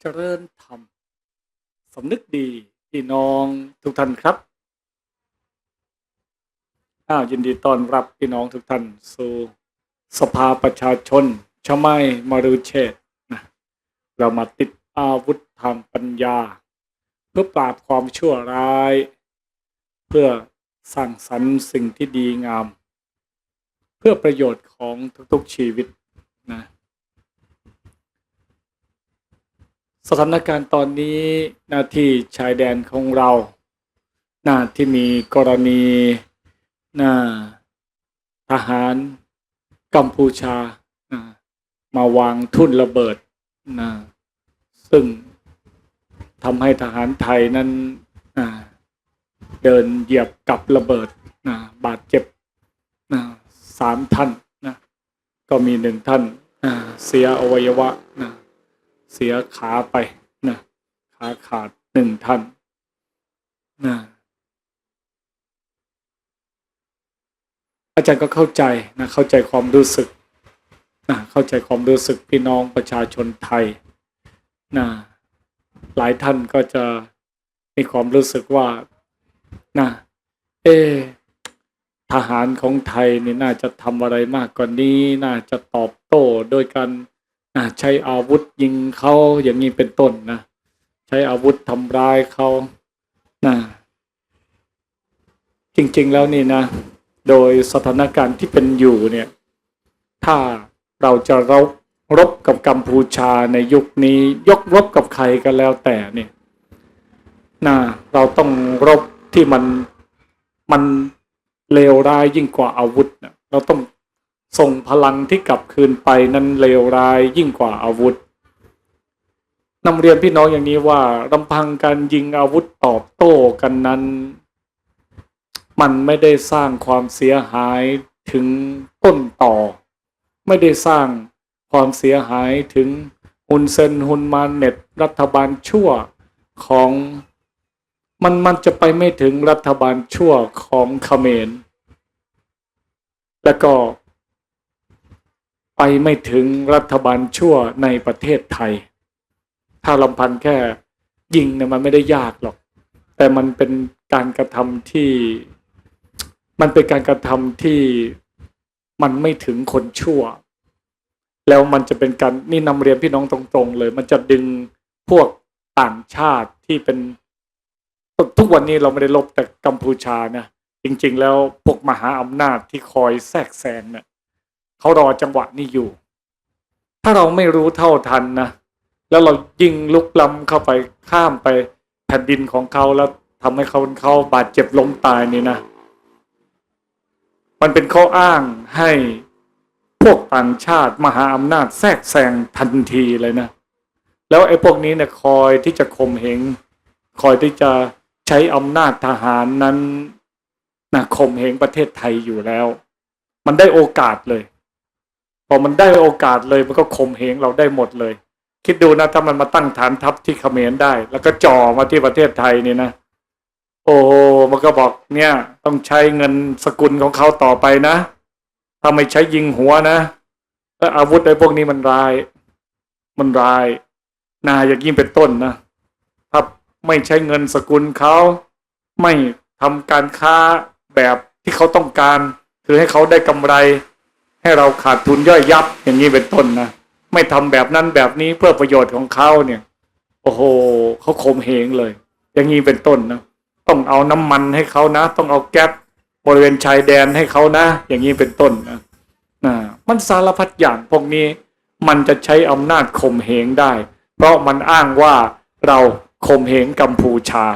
เจริญธรรมสำนึกดีพี่น้องทุกท่านครับอ้าวยินดีต้อนรับพี่น้องทุกท่านสู่สภาประชาชนชมัยมรุเชษนะเรามาติดอาวุธทางปัญญา เพื่อปราบความชั่วร้าย เพื่อสร้างสรรค์สิ่งที่ดีงาม เพื่อประโยชน์ของทุกๆชีวิตนะ สถานการณ์ตอนนี้หน้าที่ชายแดนของเรา หน้าที่มีกรณีหน้าทหารกัมพูชามาวางทุ่นระเบิดนะซึ่งทำให้ทหารไทยนั้นเดินเหยียบกับระเบิดนะบาดเจ็บนะสามท่านนะก็มีหนึ่งท่านนะเสียอวัยวะนะ เสียขาไปนะขาขาดหนึ่งท่านนะอาจารย์ก็เข้าใจนะเข้าใจความรู้สึกนะเข้าใจความรู้สึกพี่น้องประชาชนไทยนะหลายท่านก็จะมีความรู้สึกว่านะเออทหารของไทยนี่น่าจะทำอะไรมากกว่านี้ น่าจะตอบโต้โดยการ ใช้อาวุธยิงเขาอย่างนี้เป็นต้นนะใช้อาวุธทำร้ายเขานะจริง ๆ แล้วนี่นะ โดยสถานการณ์ที่เป็นอยู่เนี่ย ถ้าเราจะรบรบกับกัมพูชาในยุคนี้ ยกรบกับใครก็แล้วแต่เนี่ยนะเราต้องรบที่มันมันเลวร้ายยิ่งกว่าอาวุธนะเราต้อง ส่งพลังที่กลับคืนไปนั้นเลวร้ายยิ่งกว่าอาวุธนำเรียนพี่น้องอย่างนี้ว่าลำพังการยิงอาวุธตอบโต้กันนั้น มันไม่ได้สร้างความเสียหายถึงต้นต่อ ไม่ได้สร้างความเสียหายถึงฮุนเซนฮุนมาเน็ตรัฐบาลชั่วของมันมันจะไปไม่ถึงรัฐบาลชั่วของเขมร แล้วก็ ไปไม่ถึงรัฐบาลชั่วในประเทศไทย ถ้าลำพังแค่ยิงเนี่ยมันไม่ได้ยากหรอก แต่มันเป็นการกระทำที่ มันเป็นการกระทำที่มันไม่ถึงคนชั่ว แล้วมันจะเป็นการนี่นำเรียนพี่น้องตรงๆ เลย มันจะดึงพวกต่างชาติที่เป็น ทุกวันนี้เราไม่ได้ลบแต่กัมพูชานะจริง ๆ แล้วพวกมหาอำนาจที่คอยแทรกแซงเนี่ย เขารอจังหวะนี้อยู่ ถ้าเราไม่รู้เท่าทันนะแล้วเรายิงลุกล้ำเข้าไปข้ามไปแผ่นดินของเขาแล้วทำให้เขาเขาบาดเจ็บล้มตายนี่นะ มันเป็นข้ออ้างให้พวกต่างชาติมหาอำนาจแทรกแซงทันทีเลยนะ แล้วไอ้พวกนี้เนี่ยคอยที่จะข่มเหงคอยที่จะใช้อำนาจทหารนั้นนะข่มเหงประเทศไทยอยู่แล้ว มันได้โอกาสเลย พอมันได้โอกาสเลยมันก็ข่มเหงเราได้หมดเลย คิดดูนะถ้ามันมาตั้งฐานทัพที่เขมรได้ แล้วก็จ่อมาที่ประเทศไทยนี่นะโอ้มันก็บอกเนี่ย ต้องใช้เงินสกุลของเขาต่อไปนะถ้าไม่ใช้ยิงหัวนะอาวุธไอ้พวกนี้มันร้าย มันร้ายนาอย่างยิ่งเป็นต้นนะถ้าไม่ใช้เงินสกุลเขาไม่ทำการค้าแบบที่เขาต้องการ คือให้เขาได้กำไร ให้เราขาดทุนย่อยยับอย่างนี้เป็นต้นนะไม่ทำแบบนั้นแบบนี้เพื่อประโยชน์ของเขาเนี่ย โอ้โหเขาข่มเหงเลย อย่างนี้เป็นต้นนะต้องเอาน้ำมันให้เขานะ ต้องเอาแก๊สบริเวณชายแดนให้เขานะ อย่างนี้เป็นต้นนะนะมันสารพัดอย่างพวกนี้มันจะใช้อำนาจข่มเหงได้ เพราะมันอ้างว่าเราข่มเหงกัมพูชา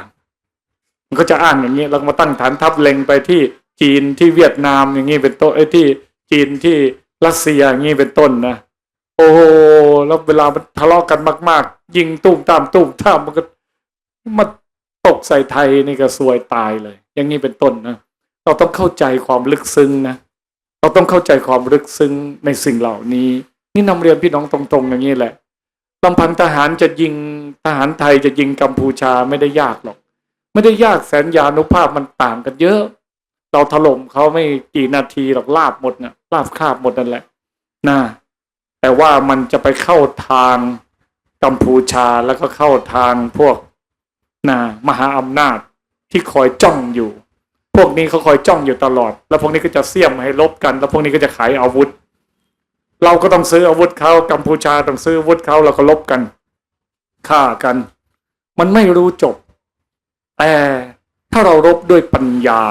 มันก็จะอ้างอย่างนี้แล้วมาตั้งฐานทัพเล็งไปที่จีนที่เวียดนามอย่างนี้เป็นต้นไอ้ที่ จีนที่รัสเซียอย่างนี้เป็นต้นนะโอ้โหแล้วเวลามันทะเลาะกันมาก ๆ ยิงตุ้มตามตุ้มตามมันก็มาตกใส่ไทยนี่ก็ซวยตายเลย อย่างนี้เป็นต้นนะเราต้องเข้าใจความลึกซึ้งนะเราต้องเข้าใจความลึกซึ้งในสิ่งเหล่านี้ นี่นำเรียนพี่น้องตรง ๆ อย่างนี้แหละลำพังทหารจะยิงทหารไทยจะยิงกัมพูชาไม่ได้ยากหรอก ไม่ได้ยากแสนยานุภาพมันต่างกันเยอะ เราถล่มเขาไม่กี่นาทีหรอกลาบหมดนะลาบคาบหมดนั่นแหละนะแต่ว่ามันจะไปเข้าทางกัมพูชาแล้วก็เข้าทางพวกนะมหาอำนาจที่คอยจ้องอยู่ พวกนี้เขาคอยจ้องอยู่ตลอด แล้วพวกนี้ก็จะเสี่ยมให้ลบกัน แล้วพวกนี้ก็จะขายอาวุธ เราก็ต้องซื้ออาวุธเขากัมพูชาต้องซื้ออาวุธเขาเราก็ลบกันฆ่ากัน มันไม่รู้จบแต่ถ้าเรารบด้วยปัญญา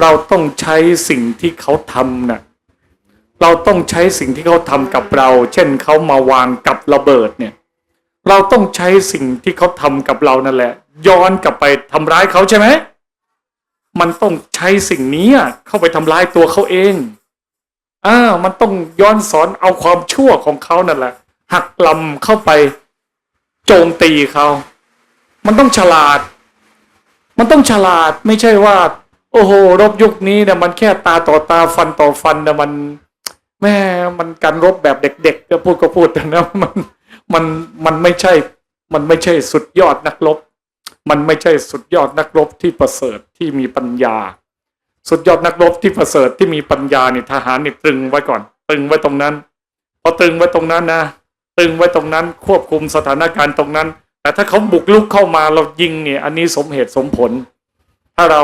เราต้องใช้สิ่งที่เขาทำน่ะเราต้องใช้สิ่งที่เขาทำกับเรา เช่นเขามาวางกับระเบิดเนี่ย เราต้องใช้สิ่งที่เขาทำกับเรานั่นแหละ ย้อนกลับไปทำร้ายเขาใช่ไหมมันต้องใช้สิ่งนี้เข้าไปทำร้ายตัวเขาเองอ่ามันต้องย้อนสอนเอาความชั่วของเขานั่นแหละ หักลำเข้าไปโจมตีเขา มันต้องฉลาด มันต้องฉลาดไม่ใช่ว่า โอ้โหรบยุคนี้เนี่ยมันแค่ตาต่อตาฟันต่อฟันเนี่ยมันแม่มันการรบแบบเด็กๆก็พูดก็พูดแต่นะมันมันมันไม่ใช่ มันไม่ใช่สุดยอดนักรบ มันไม่ใช่สุดยอดนักรบที่ประเสริฐที่มีปัญญา สุดยอดนักรบที่ประเสริฐที่มีปัญญาเนี่ยทหารนี่ตรึงไว้ก่อน ตรึงไว้ตรงนั้นพอตรึงไว้ตรงนั้นนะตรึงไว้ตรงนั้นควบคุมสถานการณ์ตรงนั้น แต่ถ้าเขาบุกลุกเข้ามาเรายิงเนี่ย อันนี้สมเหตุสมผล ถ้าเรา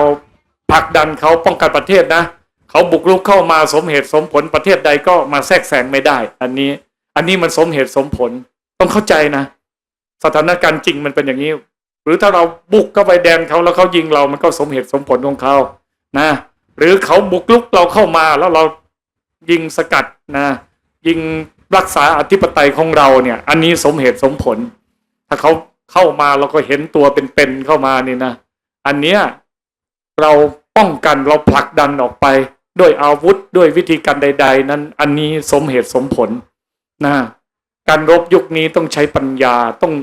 ผลักดันเขาป้องกันประเทศนะเขาบุกรุกเข้ามาสมเหตุสมผลประเทศใดก็มาแทรกแซงไม่ได้ อันนี้ อันนี้มันสมเหตุสมผลต้องเข้าใจนะ สถานการณ์จริงมันเป็นอย่างนี้ หรือถ้าเราบุกเข้าไปแดนเขาแล้วเขายิงเรามันก็สมเหตุสมผลของเขานะ หรือเขาบุกลุกเราเข้ามาแล้วเรายิงสกัดนะ ยิงรักษาอธิปไตยของเราเนี่ย อันนี้สมเหตุสมผล ถ้าเขาเข้ามาเราก็เห็นตัวเป็นๆเข้ามานี่นะ อันเนี้ยเรา ป้องกันเราผลักดันออกไป ด้วยอาวุธด้วยวิธีการใด ๆ นั้นอันนี้สมเหตุสมผลนะการรบยุคนี้ต้องใช้ปัญญาต้อง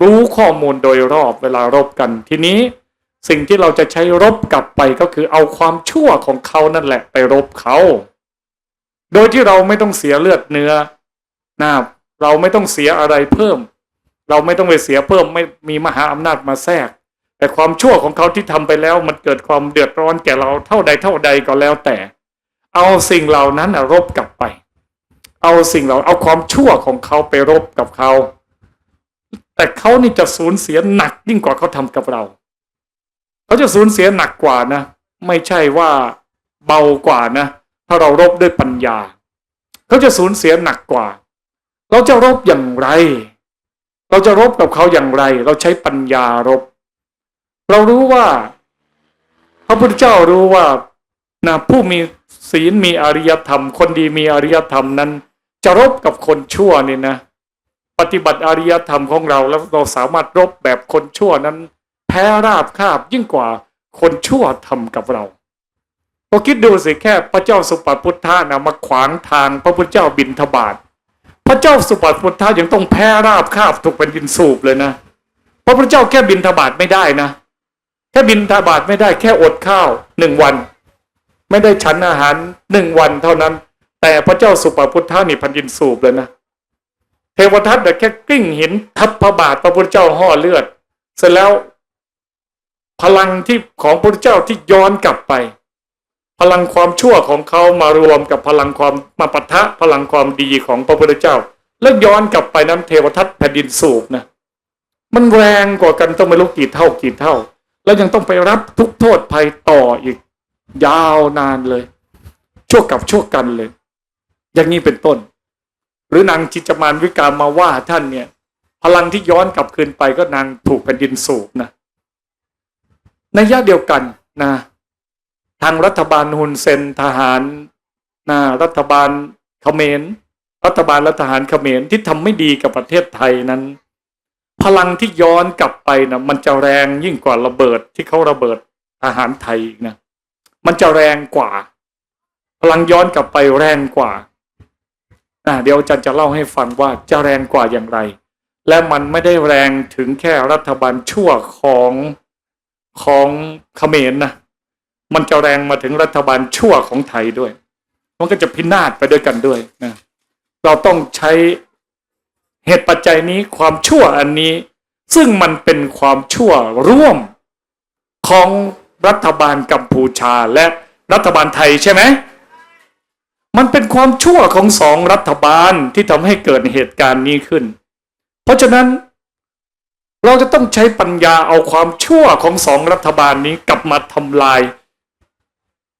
รู้ข้อมูลโดยรอบเวลารบกัน ทีนี้สิ่งที่เราจะใช้รบกลับไปก็คือเอาความชั่วของเขานั่นแหละไปรบเขา โดยที่เราไม่ต้องเสียเลือดเนื้อนะเราไม่ต้องเสียอะไรเพิ่ม เราไม่ต้องไปเสียเพิ่มไม่มีมหาอำนาจมาแทรก แต่ความชั่วของเขาที่ทำไปแล้วมันเกิดความเดือดร้อนแก่เราเท่าใดเท่าใดก็แล้วแต่ เอาสิ่งเหล่านั้นรบกลับไป เอาสิ่งเหล่าเอาความชั่วของเขาไปรบกับเขา แต่เขานี่จะสูญเสียหนักยิ่งกว่าเขาทำกับเรา เขาจะสูญเสียหนักกว่านะ ไม่ใช่ว่าเบากว่านะ ถ้าเรารบด้วยปัญญา เขาจะสูญเสียหนักกว่า เราจะรบอย่างไร เราจะรบกับเขาอย่างไร เราใช้ปัญญารบ เรารู้ว่า พระพุทธเจ้ารู้ว่านะผู้มีศีลมีอริยธรรม คนดีมีอริยธรรมนั้น จะรบกับคนชั่วนี่นะ ปฏิบัติอริยธรรมของเราแล้วเราสามารถรบแบบคนชั่วนั้น แพ้ราบคาบยิ่งกว่าคนชั่วทำกับเราพอคิดดูสิแค่พระเจ้าสุปาพุทธานะมาขวางทางพระพุทธเจ้าบินทบาทพระเจ้าสุปาพุทธายังต้องแพ้ราบคาบถูกเป็นดินสูบเลยนะพระพุทธเจ้าแค่บินทบาทไม่ได้นะ ค่บินทบาทไม่ได้แค่อดข้าวหนึ่งวัน ไม่ได้ฉันอาหารหนึ่งวันเท่านั้น แต่พระเจ้าสุปพุทธานี่พันดินสูบเลยนะเทวทัตแต่แค่กลิ้งหินทับพระบาทพระพุทธเจ้าห่อเลือด เสร็จแล้วพลังที่ของพระพุทธเจ้าที่ย้อนกลับไป พลังความชั่วของเขามารวมกับพลังความมาปะทะพลังความดีของพระพุทธเจ้า แล้วย้อนกลับไปนั้นเทวทัตแผ่นดินสูบนะมันแรงกว่ากันต้องไม่รู้กี่เท่ากี่เท่า แล้วยังต้องไปรับทุกโทษภัยต่ออีก ยาวนานเลย ชั่วกับชั่วกันเลย อย่างนี้เป็นต้น หรือนางจิจมานวิกามาว่าท่านเนี่ย พลังที่ย้อนกลับคืนไปก็นางถูกแผ่นดินสูบนะในยะเดียวกันนะทางรัฐบาลฮุนเซนทหารนะรัฐบาลเขมรรัฐบาลและทหารเขมรที่ทำไม่ดีกับประเทศไทยนั้น พลังที่ย้อนกลับไปนะมันจะแรงยิ่งกว่าระเบิดที่เขาระเบิดทหารไทยนะมันจะแรงกว่า พลังย้อนกลับไปแรงกว่าอ่าเดี๋ยวอาจารย์จะเล่าให้ฟังว่าจะแรงกว่าอย่างไร และมันไม่ได้แรงถึงแค่รัฐบาลชั่วของของเขมรนะมันจะแรงมาถึงรัฐบาลชั่วของไทยด้วย มันก็จะพินาศไปด้วยกันด้วยนะเราต้องใช้ เหตุปัจจัยนี้ความชั่วอันนี้ ซึ่งมันเป็นความชั่วร่วมของรัฐบาลกัมพูชาและรัฐบาลไทยใช่ไหม มันเป็นความชั่วของสองรัฐบาลที่ทำให้เกิดเหตุการณ์นี้ขึ้น เพราะฉะนั้น เราจะต้องใช้ปัญญาเอาความชั่วของสองรัฐบาลนี้กลับมาทำลาย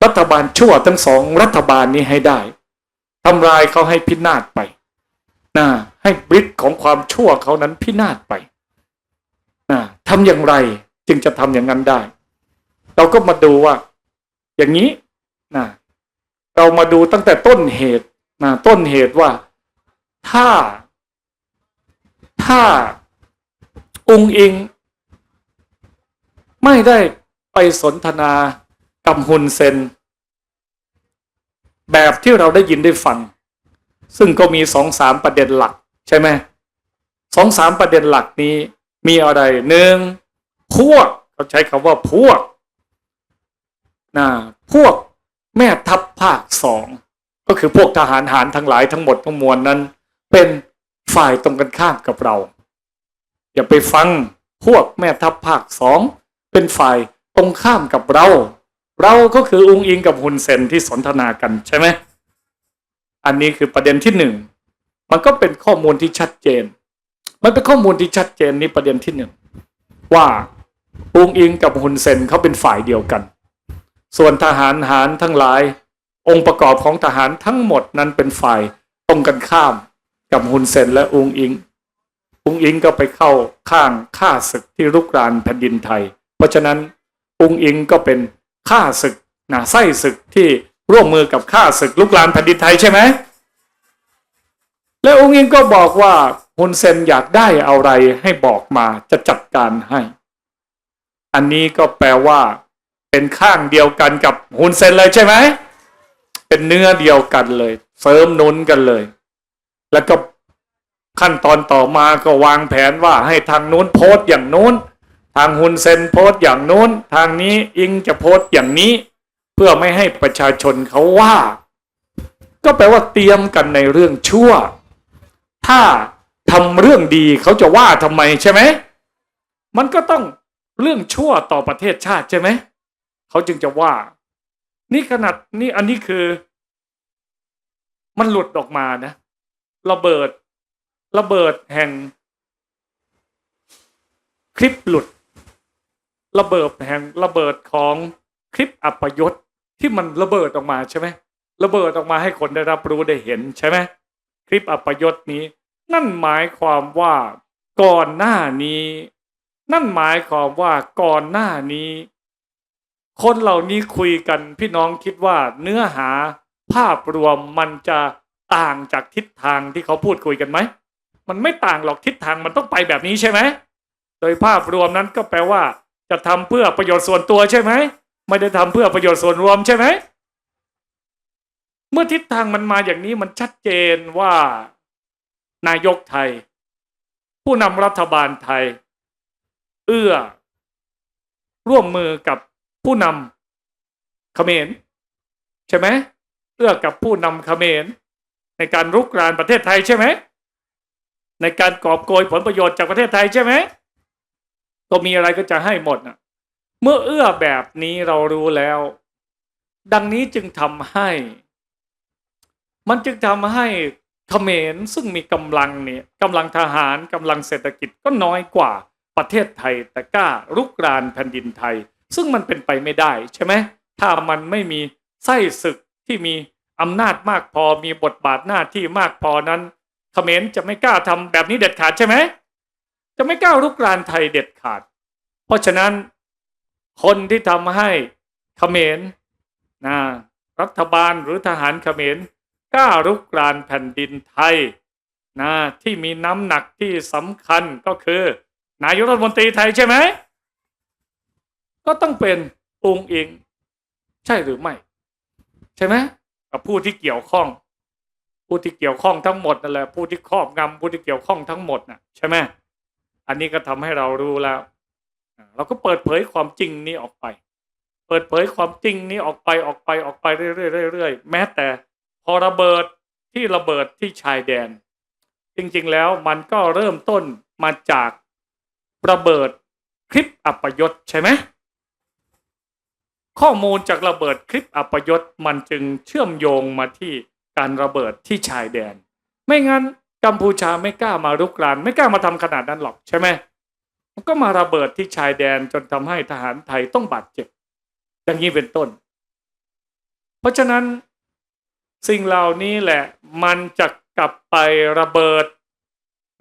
รัฐบาลชั่วทั้งสองรัฐบาลนี้ให้ได้ทำลายเขาให้พินาศไป นะให้บริษของความชั่วเขานั้นพินาศไปนะทำอย่างไรจึงจะทำอย่างนั้นได้ เราก็มาดูว่า อย่างนี้นะเรามาดูตั้งแต่ต้นเหตุนะต้นเหตุว่าถ้า ถ้าองค์อิงไม่ได้ไปสนทนากับฮุนเซน แบบที่เราได้ยินได้ฟัง ซึ่งก็มีสองสามประเด็นหลัก ใช่ไหมสองสามประเด็นหลักนี้ มีอะไรหนึ่งพวกเขาใช้คำว่าพวกนะพวกแม่ทัพภาคสองก็คือพวกทหารหารทั้งหลายทั้งหมดทั้งมวลนั้น เป็นฝ่ายตรงกันข้ามกับเรา อย่าไปฟังพวกแม่ทัพภาคสองเป็นฝ่ายตรงข้ามกับเรา เราก็คือองค์อิงกับฮุนเซนที่สนทนากันใช่ไหม อันนี้คือประเด็นที่หนึ่งมันก็เป็นข้อมูลที่ชัดเจน มันเป็นข้อมูลที่ชัดเจนนี่ประเด็นที่หนึ่งว่าองค์อิงกับฮุนเซนเขาเป็นฝ่ายเดียวกัน ส่วนทหารหารทั้งหลาย องค์ประกอบของทหารทั้งหมดนั้นเป็นฝ่ายตรงกันข้ามกับฮุนเซนและองค์อิงองค์อิงก็ไปเข้าข้างข้าศึกที่รุกรานแผ่นดินไทย เพราะฉะนั้นองค์อิงก็เป็นข้าศึกนะไส้ศึกที่ ร่วมมือกับข้าศึกลุกรานแผ่นดินไทยใช่ไหม และองค์อิงก็บอกว่าฮุนเซนอยากได้อะไรให้บอกมาจะจัดการให้ อันนี้ก็แปลว่า เป็นข้างเดียวกันกับฮุนเซนเลยใช่ไหม เป็นเนื้อเดียวกันเลย เสริมนุนกันเลย แล้วก็ขั้นตอนต่อมาก็วางแผนว่าให้ทางนู้นโพสต์อย่างนู้น ทางฮุนเซนโพสต์อย่างนู้น ทางนี้อิงจะโพสต์อย่างนี้ เพื่อไม่ให้ประชาชนเขาว่า ก็แปลว่าเตรียมกันในเรื่องชั่ว ถ้าทำเรื่องดีเขาจะว่าทำไมใช่ไหมมันก็ต้องเรื่องชั่วต่อประเทศชาติใช่ไหมเขาจึงจะว่า นี่ขนาดนี่อันนี้คือ มันหลุดออกมานะระเบิด ระเบิดแห่ง คลิปหลุด ระเบิดแห่งระเบิดของคลิปอัปยศ ที่มันระเบิดออกมาใช่ไหมระเบิดออกมาให้คนได้รับรู้ได้เห็นใช่ไหมคลิปอัปยศนี้ นั่นหมายความว่าก่อนหน้านี้ นั่นหมายความว่าก่อนหน้านี้ คนเหล่านี้คุยกันพี่น้องคิดว่าเนื้อหาภาพรวมมันจะต่างจากทิศทางที่เขาพูดคุยกันไหมมันไม่ต่างหรอกทิศทางมันต้องไปแบบนี้ใช่ไหมโดยภาพรวมนั้นก็แปลว่า จะทำเพื่อประโยชน์ส่วนตัวใช่ไหม ไม่ได้ทำเพื่อประโยชน์ส่วนรวมใช่ไหม เมื่อทิศทางมันมาอย่างนี้มันชัดเจนว่านายกไทย ผู้นำรัฐบาลไทย เอื้อ ร่วมมือกับผู้นำเขมรใช่ไหมเอื้อกับผู้นำเขมรในการรุกรานประเทศไทยใช่ไหมในการกอบโกยผลประโยชน์จากประเทศไทยใช่ไหมก็มีอะไรก็จะให้หมดนะ เมื่อเอื้อแบบนี้เรารู้แล้ว ดังนี้จึงทำให้ มันจึงทำให้เขมรซึ่งมีกำลังเนี่ยกำลังทหารกำลังเศรษฐกิจก็น้อยกว่าประเทศไทย แต่กล้ารุกรานแผ่นดินไทย ซึ่งมันเป็นไปไม่ได้ใช่ไหมถ้ามันไม่มีไส้ศึกที่มีอำนาจมากพอมีบทบาทหน้าที่มากพอนั้นเขมรจะไม่กล้าทำแบบนี้เด็ดขาดใช่ไหมจะไม่กล้ารุกรานไทยเด็ดขาด เพราะฉะนั้น คนที่ทำให้เขมรนะรัฐบาลหรือทหารเขมรกล้ารุกรานแผ่นดินไทยนะที่มีน้ำหนักที่สำคัญก็คือ นายกรัฐมนตรีไทยใช่ไหม ก็ต้องเป็นองค์เองใช่หรือไม่ ใช่ไหมกับผู้ที่เกี่ยวข้อง ผู้ที่เกี่ยวข้องทั้งหมดนั่นแหละผู้ที่ครอบงำผู้ที่เกี่ยวข้องทั้งหมดน่ะใช่ไหมอันนี้ก็ทำให้เรารู้แล้ว เราก็เปิดเผยความจริงนี้ออกไป เปิดเผยความจริงนี้ออกไปออกไปออกไปเรื่อยๆเรื่อยๆแม้แต่พอระเบิดที่ระเบิดที่ชายแดน จริงๆแล้วมันก็เริ่มต้นมาจากระเบิดคลิปอัปยศใช่ไหมข้อมูลจากระเบิดคลิปอัปยศมันจึงเชื่อมโยงมาที่การระเบิดที่ชายแดน ไม่งั้นกัมพูชาไม่กล้ามารุกราน ไม่กล้ามาทำขนาดนั้นหรอกใช่ไหม มันก็มาระเบิดที่ชายแดนจนทำให้ทหารไทยต้องบาดเจ็บ อย่างนี้เป็นต้น เพราะฉะนั้นสิ่งเหล่านี้แหละมันจะกลับไประเบิด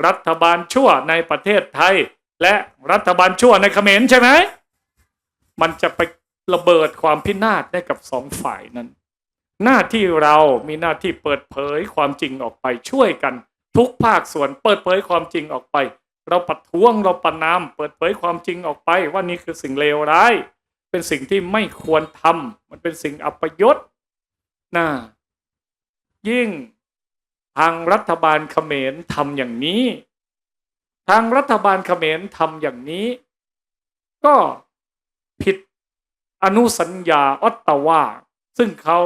รัฐบาลชั่วในประเทศไทย และรัฐบาลชั่วในเขมรใช่ไหม มันจะไประเบิดความพินาศได้กับสองฝ่ายนั้น หน้าที่เรามีหน้าที่เปิดเผยความจริงออกไปช่วยกัน ทุกภาคส่วนเปิดเผยความจริงออกไป เราประท้วงเราประนามเปิดเผยความจริงออกไปว่านี่คือสิ่งเลวร้าย เป็นสิ่งที่ไม่ควรทำมันเป็นสิ่งอัปยศนะยิ่งทางรัฐบาลเขมรทำอย่างนี้ ทางรัฐบาลเขมรทำอย่างนี้ ก็ผิดอนุสัญญาออตตาวาซึ่งเขา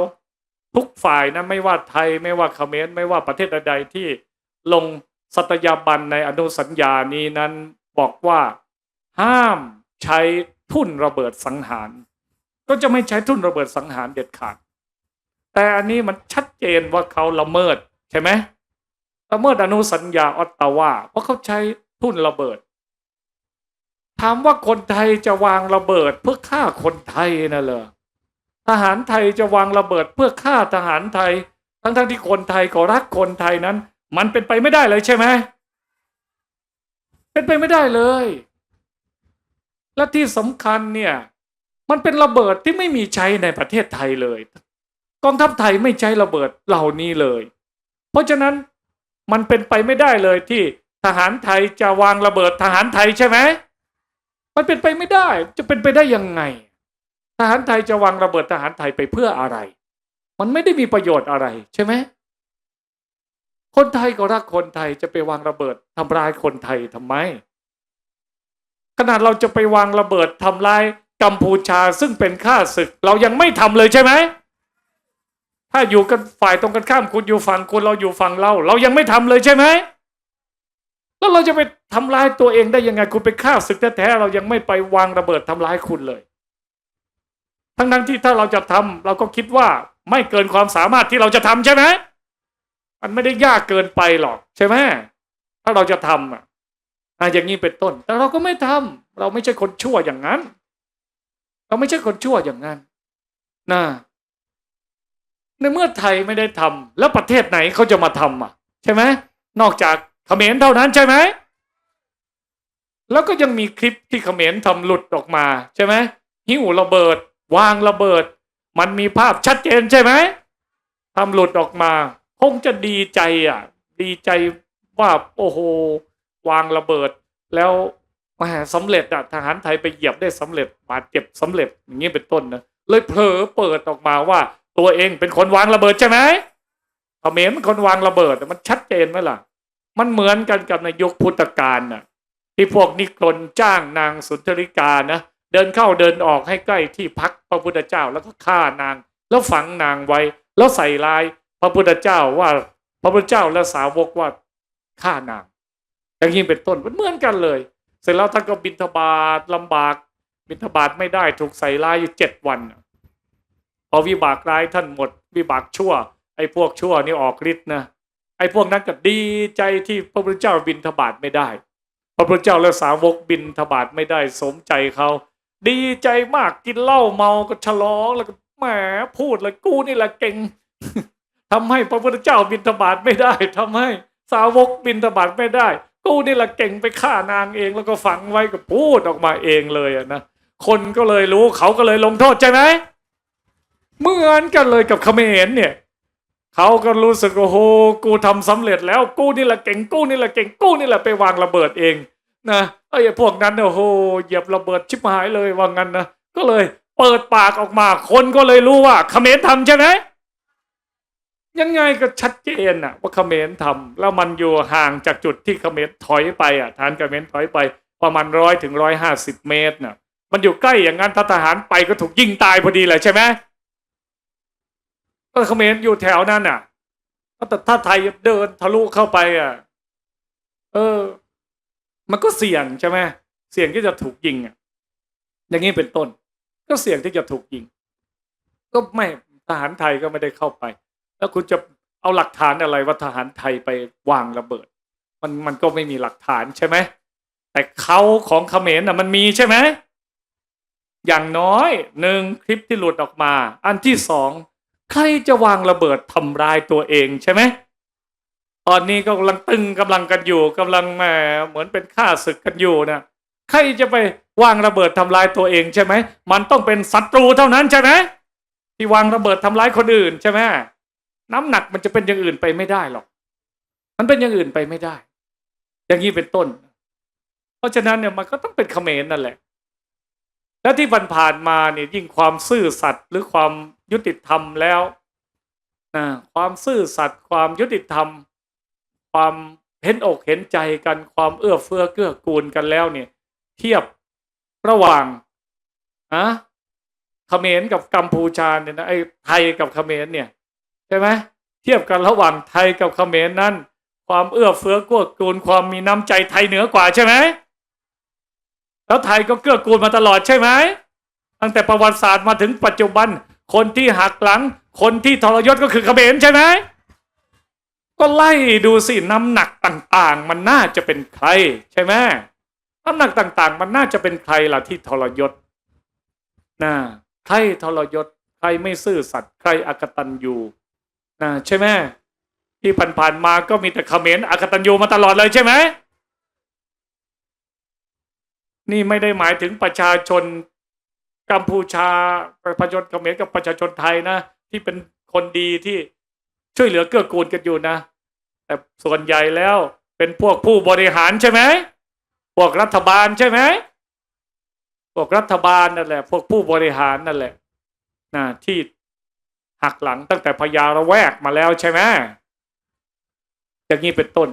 ทุกฝ่ายนะไม่ว่าไทยไม่ว่าเขมรไม่ว่าประเทศใดๆที่ลง สัตยาบันในอนุสัญญานี้นั้นบอกว่าห้ามใช้ทุ่นระเบิดสังหาร ก็จะไม่ใช้ทุ่นระเบิดสังหารเด็ดขาด แต่อันนี้มันชัดเจนว่าเขาละเมิดใช่ไหมละเมิดอนุสัญญาออตตาวาเพราะเขาใช้ทุ่นระเบิด ถามว่าคนไทยจะวางระเบิดเพื่อฆ่าคนไทยนะเหรอทหารไทยจะวางระเบิดเพื่อฆ่าทหารไทย ทั้งๆที่คนไทยก็รักคนไทยนั้น มันเป็นไปไม่ได้เลยใช่ไหมเป็นไปไม่ได้เลย และที่สำคัญเนี่ย มันเป็นระเบิดที่ไม่มีใช้ในประเทศไทยเลย กองทัพไทยไม่ใช้ระเบิดเหล่านี้เลย เพราะฉะนั้นมันเป็นไปไม่ได้เลยที่ทหารไทยจะวางระเบิดทหารไทยใช่ไหมมันเป็นไปไม่ได้ จะเป็นไปได้ยังไง ทหารไทยจะวางระเบิดทหารไทยไปเพื่ออะไร มันไม่ได้มีประโยชน์อะไรใช่ไหม คนไทยก็รักคนไทยจะไปวางระเบิดทำร้ายคนไทยทำไม ขนาดเราจะไปวางระเบิดทำลายกัมพูชาซึ่งเป็นข้าศึก เรายังไม่ทำเลยใช่ไหมถ้าอยู่กันฝ่ายตรงกันข้ามคุณอยู่ฝั่งคุณเราอยู่ฝั่งเรา เรายังไม่ทำเลยใช่ไหมแล้วเราจะไปทำร้ายตัวเองได้ยังไงคุณไปฆ่าศึกแท้ๆเรายังไม่ไปวางระเบิดทำร้ายคุณเลย ทั้งนั้นที่ถ้าเราจะทำเราก็คิดว่าไม่เกินความสามารถที่เราจะทำใช่ไหม มันไม่ได้ยากเกินไปหรอก ใช่ไหมถ้าเราจะทำอะอะอย่างนี้เป็นต้น แต่เราก็ไม่ทำเราไม่ใช่คนชั่วอย่างนั้น เราไม่ใช่คนชั่วอย่างนั้นนะในเมื่อไทยไม่ได้ทำแล้วประเทศไหนเขาจะมาทำอะ ใช่ไหมนอกจากเขมรเท่านั้นใช่ไหมแล้วก็ยังมีคลิปที่เขมรทำหลุดออกมา ใช่ไหมหิ้วระเบิด วางระเบิด มันมีภาพชัดเจนใช่ไหมทำหลุดออกมา คงจะดีใจอะ ดีใจว่าโอ้โหวางระเบิด แล้วแหมสำเร็จอะทหารไทยไปเหยียบได้สำเร็จบาดเจ็บสำเร็จอย่างนี้เป็นต้นนะเลยเผลอเปิดออกมาว่า ตัวเองเป็นคนวางระเบิดใช่ไหมเขมรเป็นคนวางระเบิดมันชัดเจนไหมล่ะ มันเหมือนกันกับในยุคพุทธกาลน่ะที่พวกนิครนจ้างนางสุนทริกานะเดินเข้าเดินออกให้ใกล้ที่พักพระพุทธเจ้าแล้วก็ฆ่านาง แล้วฝังนางไว้ แล้วใส่ลาย พระพุทธเจ้าว่า พระพุทธเจ้าและสาวกว่าฆ่านางอย่างนี้เป็นต้นมันเหมือนกันเลย เสร็จแล้วท่านก็บินทบาทลำบาก บินทบาทไม่ได้ถูกใส่ลายอยู่เจ็ดวันพอวิบากร้ายท่านหมด วิบากชั่ว ไอ้พวกชั่วนี่ออกฤทธิ์นะไอ้พวกนั้นก็ดีใจที่พระพุทธเจ้าบินทบาทไม่ได้ พระพุทธเจ้าและสาวกบินทบาทไม่ได้สมใจเขาดีใจมากกินเหล้าเมาก็ฉลองแล้วก็แหมพูดเลยกูนี่แหละเก่ง ทำให้พระพุทธเจ้าบินทบาทไม่ได้ทำให้สาวกบินทบาทไม่ได้ กูนี่แหละเก่งไปฆ่านางเองแล้วก็ฝังไว้ก็พูดออกมาเองเลยอะนะคนก็เลยรู้เขาก็เลยลงโทษใช่ไหมเหมือนกันเลยกับเขมรเนี่ยเขาก็รู้สึกโอ้โหกูทำสำเร็จแล้วกูนี่แหละเก่งกูนี่แหละเก่งกูนี่แหละไปวางระเบิดเองนะไอ้พวกนั้นโอ้โหเหยียบระเบิดชิบหายเลยว่างั้นนะก็เลยเปิดปากออกมา คนก็เลยรู้ว่าเขมรทำใช่ไหม ยังไงก็ชัดเจนอะว่าเขมรทำแล้วมันอยู่ห่างจากจุดที่เขมรถอยไปอะฐานเขมรถอยไป ประมาณร้อยถึงร้อยห้าสิบเมตรน่ะ มันอยู่ใกล้อย่างนั้นถ้าทหารไปก็ถูกยิงตายพอดีเลยใช่ไหมก็เขมรอยู่แถวนั้นอะแต่ถ้าไทยเดินทะลุเข้าไปอะ เออ มันก็เสี่ยงใช่ไหมเสี่ยงที่จะถูกยิงอะ อย่างนี้เป็นต้น ก็เสี่ยงที่จะถูกยิง ก็ไม่ทหารไทยก็ไม่ได้เข้าไป แล้วคุณจะเอาหลักฐานอะไรว่าทหารไทยไปวางระเบิด มันมันก็ไม่มีหลักฐานใช่ไหมแต่เขาของเขมรน่ะมันมีใช่ไหมอย่างน้อยหนึ่งคลิปที่หลุดออกมา อันที่สองใครจะวางระเบิดทำลายตัวเองใช่ไหมตอนนี้ก็กำลังตึงกำลังกันอยู่กำลังแหมเหมือนเป็นข้าศึกกันอยู่นะใครจะไปวางระเบิดทำลายตัวเองใช่ไหมมันต้องเป็นศัตรูเท่านั้นใช่ไหมที่วางระเบิดทำลายคนอื่นใช่ไหม น้ำหนักมันจะเป็นอย่างอื่นไปไม่ได้หรอก มันเป็นอย่างอื่นไปไม่ได้ อย่างนี้เป็นต้น เพราะฉะนั้นเนี่ยมันก็ต้องเป็นเขมรนั่นแหละ และที่ผ่านมาเนี่ยยิ่งความซื่อสัตย์หรือความยุติธรรมแล้วนะความซื่อสัตย์ความยุติธรรม ความเห็นอกเห็นใจกันความเอื้อเฟื้อเกื้อกูลกันแล้วเนี่ย เทียบระหว่างอะเขมรกับกัมพูชาเนี่ยนะไอ้ไทยกับเขมรเนี่ย ใช่ไหมเทียบกันระหว่างไทยกับเขมรนั้น ความเอื้อเฟื้อกื้กูลความมีน้ำใจไทยเหนือกว่าใช่ไหมแล้วไทยก็เกื้อกูลมาตลอดใช่ไหมตั้งแต่ประวัติศาสตร์มาถึงปัจจุบัน คนที่หักหลัง คนที่ทรยศก็คือเขมรใช่ไหมก็ไล่ดูสิน้ำหนักต่างๆ มันน่าจะเป็นใครใช่ไหมน้ำหนักต่างๆ มันน่าจะเป็นใครล่ะที่ทรยศนะใครทรยศใครไม่ซื่อสัตย์ใครอกตันยู นะใช่ไหมที่ผ่านๆมาก็มีแต่เขมรอกตันยูมาตลอดเลยใช่ไหมนี่ไม่ได้หมายถึงประชาชนกัมพูชาประชาชนเขมรกับประชาชนไทยนะ ที่เป็นคนดีที่ช่วยเหลือเกื้อกูลกันอยู่นะ แต่ส่วนใหญ่แล้วเป็นพวกผู้บริหารใช่ไหมพวกรัฐบาลใช่ไหมพวกรัฐบาลนั่นแหละ พวกผู้บริหารนั่นแหละนะที่ หักหลังตั้งแต่พญาระแวกมาแล้วใช่ไหมอย่างนี้เป็นต้น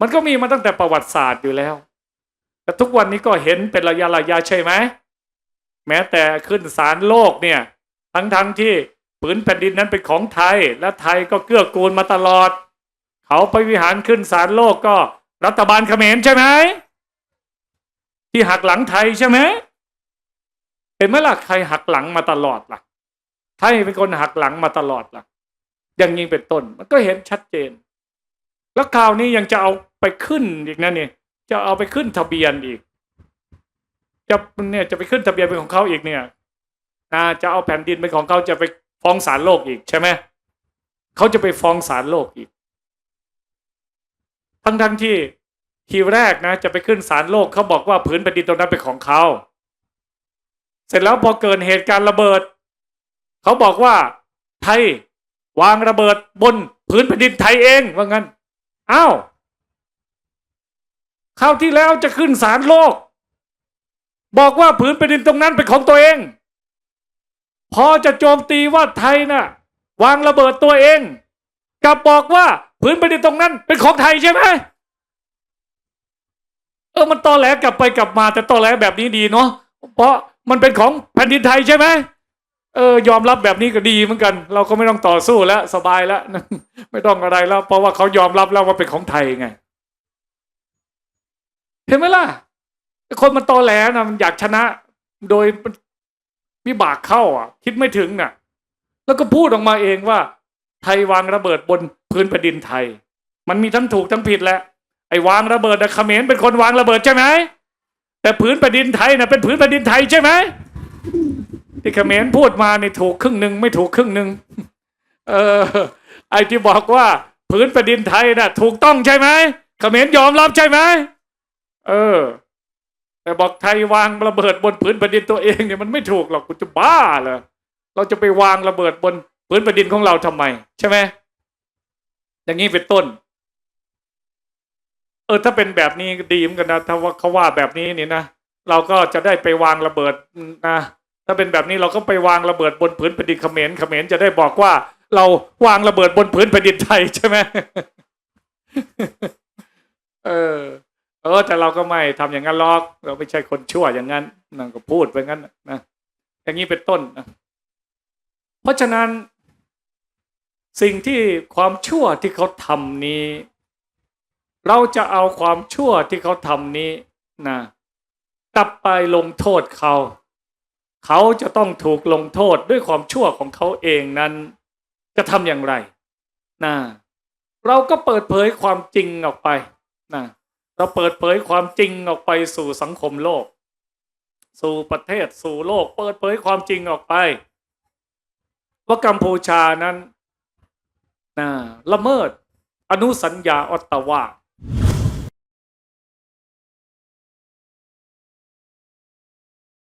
มันก็มีมาตั้งแต่ประวัติศาสตร์อยู่แล้วแต่ทุกวันนี้ก็เห็นเป็นระยะระยะใช่ไหมแม้แต่ขึ้นศาลโลกเนี่ย ทั้งทั้งๆที่ผืนแผ่นดินนั้นเป็นของไทย และไทยก็เกื้อกูลมาตลอด เขาไปวิหารขึ้นศาลโลกก็รัฐบาลเขมรใช่ไหมที่หักหลังไทยใช่ไหมเห็นไหมล่ะใครหักหลังมาตลอดล่ะ ไทยเป็นคนหักหลังมาตลอดล่ะ อย่างนี้เป็นต้น มันก็เห็นชัดเจน แล้วคราวนี้ยังจะเอาไปขึ้นอีกนะเนี่ย จะเอาไปขึ้นทะเบียนอีก จะเนี่ยจะไปขึ้นทะเบียนเป็นของเขาอีกเนี่ยอ่าจะเอาแผ่นดินเป็นของเขาจะไปฟ้องศาลโลกอีกใช่ไหมเขาจะไปฟ้องศาลโลกอีก ทั้งทั้งที่ทีแรกนะ จะไปขึ้นศาลโลกเขาบอกว่าผืนแผ่นดินตรงนั้นเป็นของเขา เสร็จแล้วพอเกิดเหตุการณ์ระเบิด เขาบอกว่าไทยวางระเบิดบนผืนแผ่นดินไทยเองว่างั้นอ้าวคราวที่แล้วจะขึ้นศาลโลก บอกว่าผืนแผ่นดินตรงนั้นเป็นของตัวเอง พอจะโจมตีว่าไทยน่ะ วางระเบิดตัวเองกลับบอกว่าผืนแผ่นดินตรงนั้นเป็นของไทยใช่ไหมเออมันตอแหลกลับไปกลับมาแต่ตอแหลแบบนี้ดีเนาะเพราะมันเป็นของแผ่นดินไทยใช่ไหม เออยอมรับแบบนี้ก็ดีเหมือนกัน เราก็ไม่ต้องต่อสู้แล้ว สบายแล้วไม่ต้องอะไรแล้ว เพราะว่าเขายอมรับแล้วว่าเป็นของไทยไงเห็นไหมล่ะคนมันตอแหลนะมันอยากชนะ โดยวิบากเข้าอะ คิดไม่ถึงน่ะ แล้วก็พูดออกมาเองว่า ไทยวางระเบิดบนพื้นแผ่นดินไทย มันมีทั้งถูกทั้งผิดแหละไอ้วางระเบิดนะเขมรเป็นคนวางระเบิดใช่ไหมแต่พื้นแผ่นดินไทยนะเป็นพื้นแผ่นดินไทยใช่ไหม ที่เขมรพูดมาในถูกครึ่งหนึ่งไม่ถูกครึ่งหนึ่งเออ ไอ้ที่บอกว่าพื้นแผ่นดินไทยนะถูกต้องใช่ไหมเขมรยอมรับใช่ไหมเออ แต่บอกไทยวางระเบิดบนพื้นแผ่นดินตัวเองเนี่ยมันไม่ถูกหรอกกูจะบ้าเหรอเราจะไปวางระเบิดบนพื้นแผ่นดินของเราทำไม ใช่ไหมอย่างนี้เป็นต้น เออ ถ้าเป็นแบบนี้ดีเหมือนกันนะถ้าว่าเขาว่าแบบนี้นี่นะเราก็จะได้ไปวางระเบิดนะ ถ้าเป็นแบบนี้เราก็ไปวางระเบิดบนพื้นแผ่นดินเขมรเขมรจะได้บอกว่า เราวางระเบิดบนพื้นแผ่นดินไทยใช่ไหมเออ เออ แต่เราก็ไม่ทำอย่างนั้นหรอก เราไม่ใช่คนชั่วอย่างนั้นนั่นก็พูดไปงั้นนะอย่างนี้เป็นต้นนะเพราะฉะนั้น สิ่งที่ความชั่วที่เขาทำนี้ เราจะเอาความชั่วที่เขาทำนี้นะกลับไปลงโทษเขา เขาจะต้องถูกลงโทษด้วยความชั่วของเขาเองนั้นจะทำอย่างไรนะเราก็เปิดเผยความจริงออกไปนะเราเปิดเผยความจริงออกไปสู่สังคมโลก สู่ประเทศสู่โลก เปิดเผยความจริงออกไป ว่ากัมพูชานั้นนะละเมิดอนุสัญญาออตตาวา